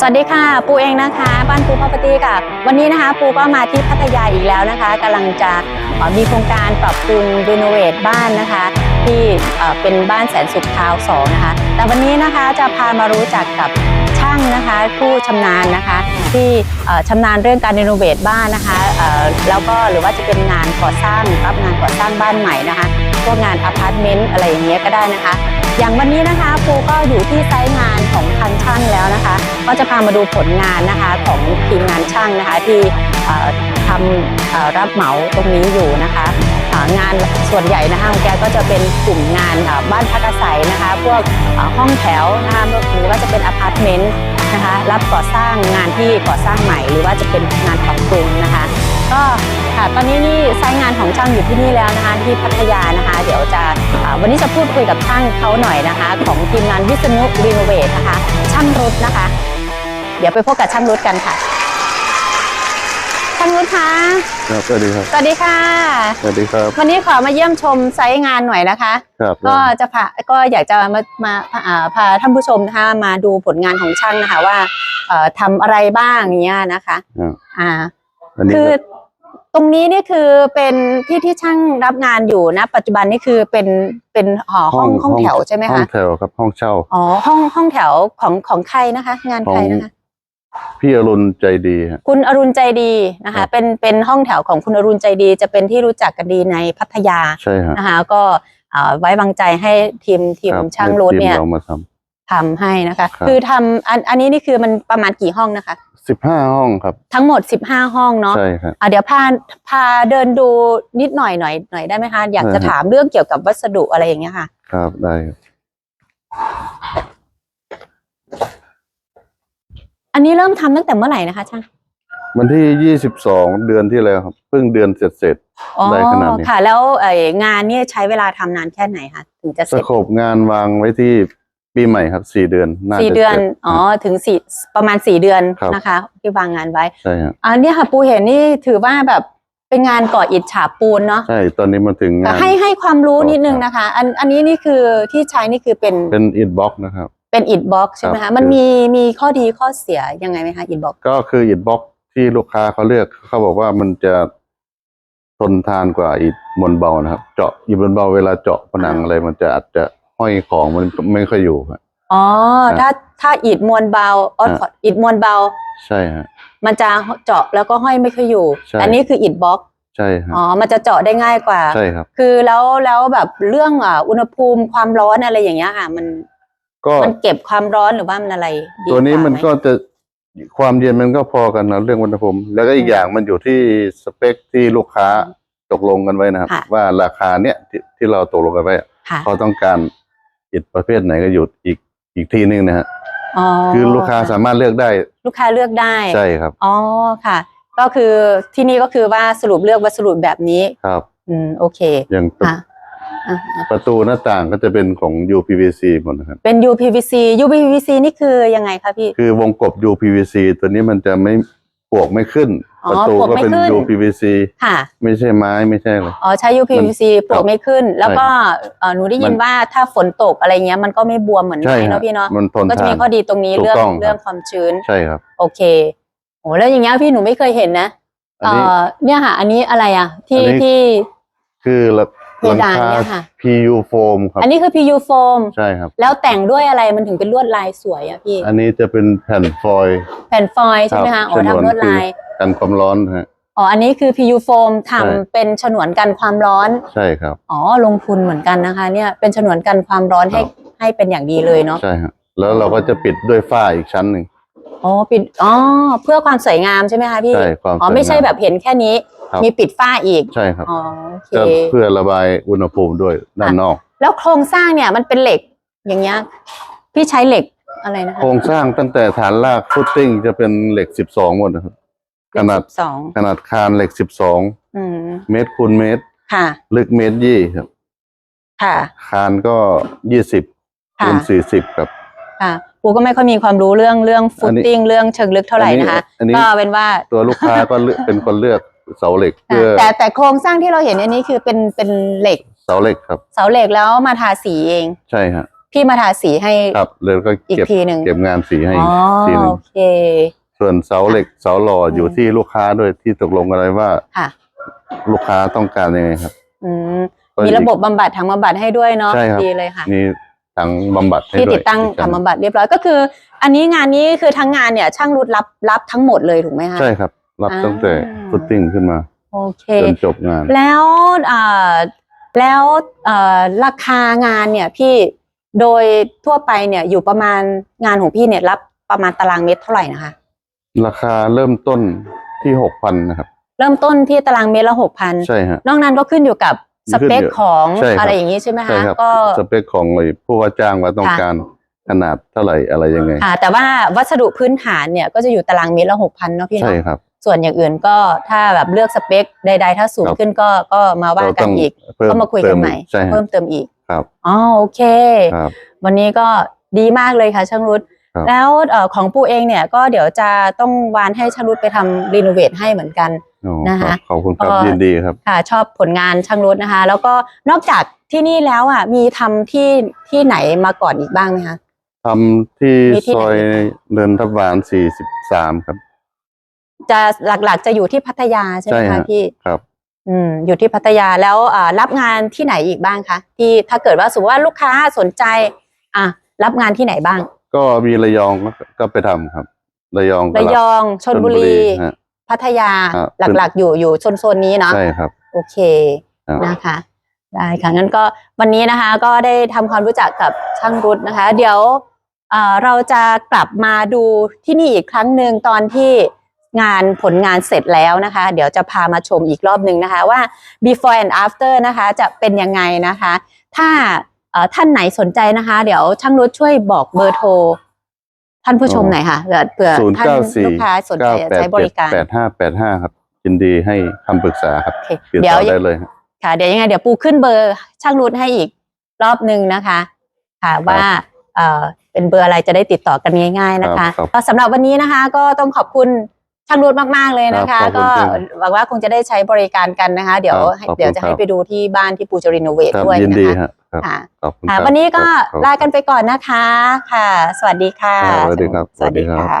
สวัสดีค่ะ ปูเองนะคะ บ้านปูพ r o p e r t y ค่ะ วันนี้นะคะ ปูก็มาที่พัทยาอีกแล้วนะคะกำลังจะมีโครงการปรับปรุงรีโนเวทบ้านนะคะ ที่เอ่อเป็นบ้านแสนสุขทาวน์สองนะคะ แต่วันนี้นะคะจะพามารู้จักกับช่างนะคะ ผู้ชำนาญนะคะ ที่เอ่อชำนาญเรื่องการรีโนเวทบ้านนะคะแล้วก็หรือว่าจะเป็นงานก่อสร้างรับงานก่อสร้างบ้านใหม่นะคะพวกงานอพาร์ตเมนต์อะไรอย่างเงี้ยก็ได้นะคะ อย่างวันนี้นะคะปูก็อยู่ที่ไซต์งานของทางช่างแล้วนะคะ ก็จะพามาดูผลงานนะคะของทีมงานช่างนะคะที่ทำรับเหมาตรงนี้อยู่นะคะงานส่วนใหญ่นะคะของแกก็จะเป็นกลุ่มงานบ้านพักอาศัยนะคะ พวกห้องแถวนะคะหรือว่าจะเป็นอพาร์ตเมนต์ นะคะ รับก่อสร้างงานที่ก่อสร้างใหม่ หรือว่าจะเป็นงานปรับปรุงนะคะ ก็ค่ะตอนนี้นี่ไซต์งานของช่างอยู่ที่นี่แล้วนะคะ ที่พัทยานะคะ เดี๋ยวจะวันนี้จะพูดคุยกับช่างเขาหน่อยนะคะ ของทีมงานวิษณุรีโนเวทนะคะ ช่างรุดนะคะ เดี๋ยวไปพบกับช่างรุดกันค่ะ ช่างรุดคะครับสวัสดีครับ สวัสดีค่ะ สวัสดีครับ วันนี้ขอมาเยี่ยมชมไซต์งานหน่อยนะคะ ครับ ก็จะพาก็อยากจะมามาอ่าพาท่านผู้ชมนะคะมาดูผลงานของช่างนะคะว่าเอ่อทำอะไรบ้างอย่างเงี้ยนะคะ อ่าอ่าอันนี้คือก็ตรงนี้นี่คือเป็นที่ที่ช่างรับงานอยู่นะ ปัจจุบันนี่คือเป็นเป็นหอห้องห้องแถวใช่ไหมห้อคะงแถวครับห้องเช่าอ๋อห้องห้องแถวของของใครนะคะ งานใครนะคะ พี่อรุณใจดีฮะ คุณอรุณใจดีนะครัคะ บ เป็นเป็นห้องแถวของคุณอรุณใจดี จะเป็นที่รู้จักกันดีในพัทยาใช่ฮะนะคะ ก็เอ่อไว้วางใจให้ทีมทีมครับช่างให้รถเนี่ยทีมเรามาท ทำให้นะคะ ครับคือทำอันอันนี้นี่คือมันประมาณกี่ห้องนะคะำสิบห้าห้องครับ ทั้งหมด 15 ห้องเนาะ ใช่ครับ อะเดี๋ยวพาพาเดินดูนิดหน่อยหน่อยหน่อยได้ไหมคะ อยากจะได้ครับ ถามเรื่องเกี่ยวกับวัสดุอะไรอย่างเงี้ยค่ะ ครับได้ครับ อันนี้เริ่มทำตั้งแต่เมื่อไหร่นะคะช่างวันที่ยี่สิบสองเดือนที่แล้วครับเพิ่งเดือนเสร็จเสร็จ อ๋อได้ขนาดนี้ ค่ะ แล้วเอ่องานเนี่ยใช้เวลาทำนานแค่ไหนคะถึงจะเสสร็จ โคปงานวางไว้ที่ปีใหม่ครับสี่เดือนน่าสี่จะเดือน สร็จ อ๋อ ถึงสี่ประมาณสี่เดือนครับ นะคะ ที่วางงานไว้ ใช่ฮะอันนี้ค่ะปูเห็นนี่ถือว่าแบบเป็นงานก่ออิฐฉาบปูนเนาะใช่ตอนนี้มาถึงแต่งาน ให้ให้ความรู้ครับนิดนึงนะคะ อันอันนี้นี่คือที่ใช้นี่คือเป็นเป็นอิฐบล็อกนะครับ เป็นอิฐบล็อกใช่ไหมครัคะบมันมีมีข้อดีข้อเสียยังไงไหมคะอิฐบล็อกก็คืออิฐบล็อกที่ลูกค้าเขาเลือกเขาบอกว่ามันจะทนทานกว่าอิฐมวลเบานะครับ เจาะอิฐมวลเบาเวลาเจาะผนังอะไรมันจะอาจจะห้อยของมันไม่ค่อยอยู่ครับอ๋อครับถ้าถ้าอิฐมวลเบาอ๋อครับขออิฐมวลเบา ใช่ฮะมันจะเจาะแล้วก็ห้อยไม่ค่อยอยู่ใช่อันนี้คืออิฐบล็อกใช่ฮะอ๋อมันจะเจาะได้ง่ายกว่าใช่ครับคือแล้วแล้วแบบเรื่องอะอุณหภูมิความร้อนอะไรอย่างเงี้ยค่ะ มัน ก็มันเก็บความร้อนหรือว่ามันอะไรดีตัวนี้ว่ามันไหก็จะความเย็นมันก็พอกันนะเรื่องอุณหภูมิแล้วก็อีกอย่างมันอยู่ที่สเปคที่ลูกค้าตกลงกันไว้นะครับ ค่ะว่าราคาเนี้ยที่ที่เราตกลงกันไว้ค่ะเขาต้องการอิฐประเภทไหนก็อยู่อีกอีกทีนึงนะฮะอ๋อคือลูกค้าสามารถเลือกได้ลูกค้าเลือกได้ใช่ครับ อ๋อค่ะ ก็คือที่นี่ก็คือว่าสรุปเลือกวัสดุแบบนี้ ครับ อืมโอเคอย่างค่ะ อะประตูหน้าต่างก็จะเป็นของ UPVC หมดนะครับ เป็น UPVC UPVC นี่คือยังไงคะพี่ คือวงกบ UPVC ตัวนี้มันจะไม่ปลวกไม่ขึ้น อ๋อประตูปลวกก็ไม่เป็นขึ้น UPVC ค่ะ ไม่ใช่ไม้ไม่ใช่อะไร อ๋อใช้ UPVC ปลวกไม่ขึ้น แล้วก็เอ่อหนูได้ยินมัน ว่าถ้าฝนตกอะไรเงี้ยมันก็ไม่บวมเหมือนใช่ไม้ฮะเนาะพี่เนาะมันทนก็จะทามีน ข้อดีตรงนี้ถูกเรื่องต้องครับ เรื่องความชื้น ใช่ครับ โอเคโอ้แล้วอย่างเงี้ยพี่หนูไม่เคยเห็นนะอันเอ่นี้ อเนี่ยค่ะ อันนี้อะไรอะ ที่อันนี้ ที่คือหลัง เพดานเนี่ยค่ะ PU foam ครับ อันนี้คือ PU foam ใช่ครับ แล้วแต่งด้วยอะไรมันถึงเป็นลวดลายสวยอะพี่ อันนี้จะเป็นแผ่นฟอยล์แผ่นฟอยล์ใช่ไหมครัคะบอ๋อฉนวนทำลวดลาย กันความร้อนฮะ อ๋อ อันนี้คือ PU foam ทำใช่เป็นฉนวนกันความร้อน ใช่ครับ อ๋อ ลงทุนเหมือนกันนะคะ เนี่ยเป็นฉนวนกันความร้อนให้ครับให้เป็นอย่างดีเลยเนาะ ใช่ฮะแล้วเราก็จะปิดด้วยฝ้าอีกชั้นหนึ่ง อ๋อปิดอ๋อเพื่อความสวยงามใช่ไหมคะพี่ใช่ความอ๋อไม่ใช่สวยงามแบบเห็นแค่นี้ ครับ มีปิดฝ้าอีกใช่ครับอ๋อโอเคก็เพื่อระบายอุณหภูมิด้วยด้านนอก แล้วโครงสร้างเนี่ยมันเป็นเหล็กอย่างเงี้ยพี่ใช้เหล็กอะไรนะคะโครงสร้างตั้งแต่ฐานรากฟุตติ้งจะเป็นเหล็ก 12 หมดนะครับ ขนาดสองขนาดคานเหล็กอืม12เมตรคูณเมตร ค่ะ ลึกเมตรยี่ครับ ค่ะ คานก็ 20ค่ะคูณ40ครับ ค่ะ ปูก็ไม่ค่อยมีความรู้เรื่องเรื่องฟุอัตนนี้ติ้งเรื่องเชิงลึกเท่าไหร่นะคะอันนี้ก็เป็นว่าตัวลูกค้าก็เลือกเป็นคนเลือกเสาเหล็กเพื่อแต่แต่โครงสร้างที่เราเห็นอันนี้คือเป็นเป็นเหล็กเสาเหล็กครับเสาเหล็กแล้วมาทาสีเอง ใช่ฮะพี่มาทาสีให้ครับแล้วก็อีกเก็บทีหนึ่งเก็บงานสีให้อ๋อทีหนึ่งโอเค ส่วนเสาเหล็กเสาหล่ออยู่อืมที่ลูกค้าด้วยที่ตกลงกันไว้ว่าค่ะลูกค้าต้องการยังไงครับ อืมก็มีระบบบำบัดถังบำบัดให้ด้วยเนาะใช่ครับดีเลยค่ะ มีถังบำบัดให้ที่ด้วยติดตั้งอีกถังอันบำบัดเรียบร้อยก็คือ อันนี้งานนี้คือทั้งงานเนี่ย ช่างรุดรับรับทั้งหมดเลยถูกไหมคะใช่ครับ รับอ่าตั้งแต่ฟุตติ้งขึ้นมาโอเคจนจบงาน แล้วเอ่อแล้วเอ่อราคางานเนี่ยพี่โดยทั่วไปเนี่ยอยู่ประมาณงานของพี่เนี่ยรับประมาณตารางเมตรเท่าไหร่นะคะ ราคาเริ่มต้นที่หกพันนะครับ เริ่มต้นที่ตารางเมตรละหกพันใช่ฮะนอกนั้นก็ขึ้นอยู่กับ สเปคขึ้นอยู่ของใช่ครับ อะไรอย่างนี้ใช่ไหมใช่คะครับ ก็ สเปคของไอ้ผู้ว่าจ้างว่าต้องค่ะ การขนาดเท่าไหร่อะไรยังไง อ่าแต่ว่าวัสดุพื้นฐานเนี่ยก็จะอยู่ตารางเมตรละหกพันเนาะพี่ใช่เนาะครับ ส่วนอย่างอื่นก็ถ้าแบบเลือกสเปคใด ๆ ถ้าสูงครับ ขึ้นก็ก็มาว่าเรากัต้นองอีก เพิ่มก็มาคุยกันใหม่ ใช่ฮะ เพิ่มเติมอีกครับ อ๋อโอเค ครับ วันนี้ก็ดีมากเลยค่ะช่างรุดครับ แล้วเอ่อของปูเองเนี่ยก็เดี๋ยวจะต้องวานให้ช่างรุดไปทำรีโนเวทให้เหมือนกันอ๋อ นะคะรับขอบคุณครับก็ยินดีครับค่ะชอบผลงานช่างรุดนะคะ แล้วก็นอกจากที่นี่แล้วอะมีทำที่ที่ไหนมาก่อนอีกบ้างไหมคะทำที่มีที่ซอยไหนเดินทับวานสี่สิบสามครับ จะหลักๆจะอยู่ที่พัทยาใช่ไหมใช่คะฮะพี่ครับ อืม อยู่ที่พัทยาแล้วอ่ารับงานที่ไหนอีกบ้างคะที่ถ้าเกิดว่าสมมติว่าลูกค้าสนใจ อะรับงานที่ไหนบ้าง ก็มีระยองก็ก็ไปทำครับ ระยองก็ระบยองชนบุรีฮะ พัทยาครับหลักๆ อยู่อยู่โซนโซนนี้เนาะใช่ครับโอเคครับ นะคะ ได้ค่ะงั้นก็วันนี้นะคะก็ได้ทำความรู้จักกับช่างรุดนะคะ เดี๋ยวเอ่อเราจะกลับมาดูที่นี่อีกครั้งหนึ่งตอนที่งานผลงานเสร็จแล้วนะคะ เดี๋ยวจะพามาชมอีกรอบหนึ่งนะคะว่า before and after นะคะ จะเป็นยังไงนะคะ ถ้าเอ่อท่านไหนสนใจนะคะ เดี๋ยวช่างรุดช่วยบอกเบอร์โทร ท่านผู้ชมหน่อยค่ะเผื่อเผื่อศูนย์ท่านเก้าสี่ลูกค้าสนใจเก้าจะแปดใช้บเจ็ดริการ แปดห้าแปดห้าครับยินดีให้คำปรึกษาครับโอเคติดเดี๋ยต่ว อได้เลยครับ ค่ะเดี๋ยวยังไงเดี๋ยวปูขึ้นเบอร์ช่างรุดให้อีกรอบหนึ่งนะคะ ค่ะว่าเอ่อเป็นเบอร์อะไรจะได้ติดต่อกันง่าย ๆนะคะครับก็สำหรับวันนี้นะคะ ก็ต้องขอบคุณช่างรุดมากๆเลยนะคะ ครับขอบคุก็ณครับหวังว่าคงจะได้ใช้บริการกันนะคะ เดี๋ยวครับให้ขอบคุณเดี๋ยวจะให้ครับ ไปดูที่บ้านที่ปูจะรีโนเวทครับด้วยยินนะดีคะ ฮะ ครับค่ะขอบคุณค่ะครับวันนี้ก็ครับ ลากันไปก่อนนะคะ ค่ะ สวัสดีค่ะ ครับสวัสดีครับ สวัสดีสวัสดีครับค่ะ